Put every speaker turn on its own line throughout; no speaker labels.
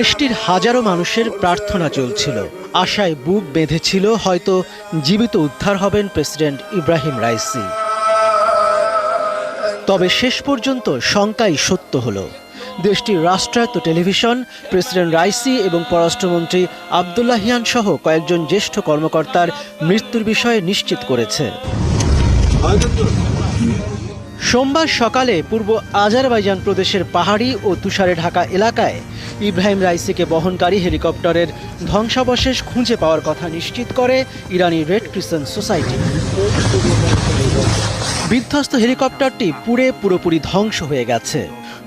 দেশটির হাজারো মানুষের প্রার্থনা চলছিল। আশায় বুক বেঁধেছিল, হয়তো জীবিত উদ্ধার হবেন প্রেসিডেন্ট ইব্রাহিম রাইসি। তবে শেষ পর্যন্ত শঙ্কাই সত্য হলো। দেশটির রাষ্ট্রায়ত্ত টেলিভিশন, প্রেসিডেন্ট রাইসি এবং পররাষ্ট্রমন্ত্রী আবদুল্লাহিয়ান সহ কয়েকজন জ্যেষ্ঠ কর্মকর্তার মৃত্যুর বিষয়ে নিশ্চিত করেছে। সোমবার সকালে পূর্ব আজারবাইজান প্রদেশের পাহাড়ি ও তুষারে ঢাকা এলাকায় ইব্রাহিম রাইসিকে বহনকারী হেলিকপ্টারের ধ্বংসাবশেষ খুঁজে পাওয়ার কথা নিশ্চিত করে ইরানি রেড ক্রিসেন্ট সোসাইটি বিধ্বস্ত হেলিকপ্টারটি পুড়ে পুরোপুরি ধ্বংস হয়ে গেছে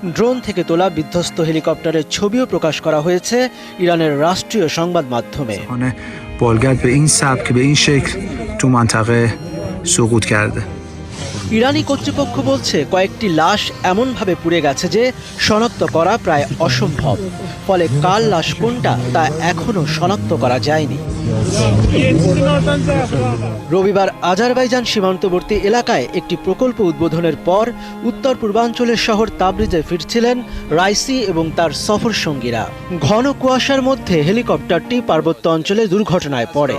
ড্রোন থেকে তোলা বিধ্বস্ত হেলিকপ্টারের ছবিও প্রকাশ করা হয়েছে ইরানের রাষ্ট্রীয় সংবাদ মাধ্যমে
خانه بالگرد به این سبک به این شکل تو منطقه سقوط کرده
ইরানি কর্তৃপক্ষ বলছে কয়েকটি লাশ এমনভাবে পুড়ে গেছে যে শনাক্ত করা প্রায় অসম্ভব। ফলে কার লাশ কোনটা তা এখনও শনাক্ত করা যায়নি। রবিবার আজারবাইজান সীমান্তবর্তী এলাকায় একটি প্রকল্প উদ্বোধনের পর উত্তর পূর্বাঞ্চলের শহর তাবরিজে ফিরছিলেন রাইসি এবং তার সফর সঙ্গীরা। ঘন কুয়াশার মধ্যে হেলিকপ্টারটি পার্বত্য অঞ্চলে দুর্ঘটনায় পড়ে।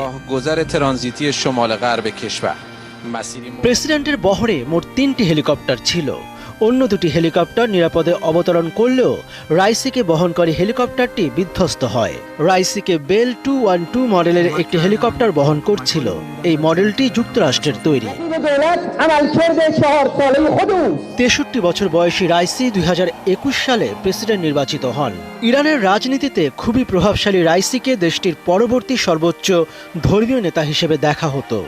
প্রেসিডেন্টের বহরে মোট তিনটি হেলিকপ্টার ছিল। অন্য দুটি হেলিকপ্টার নিরাপদে অবতরণ করলেও রাইসিকে বহনকারী হেলিকপ্টারটি বিধ্বস্ত হয়। রাইসিকে বেল টু ওয়ান টু মডেলের একটি হেলিকপ্টার বহন করছিল। এই মডেলটি যুক্তরাষ্ট্রের তৈরি। তেষট্টি বছর বয়সী রাইসি দুই হাজার একুশ সালে প্রেসিডেন্ট নির্বাচিত হন। ইরানের রাজনীতিতে খুবই প্রভাবশালী রাইসিকে দেশটির পরবর্তী সর্বোচ্চ ধর্মীয় নেতা হিসেবে দেখা হতো।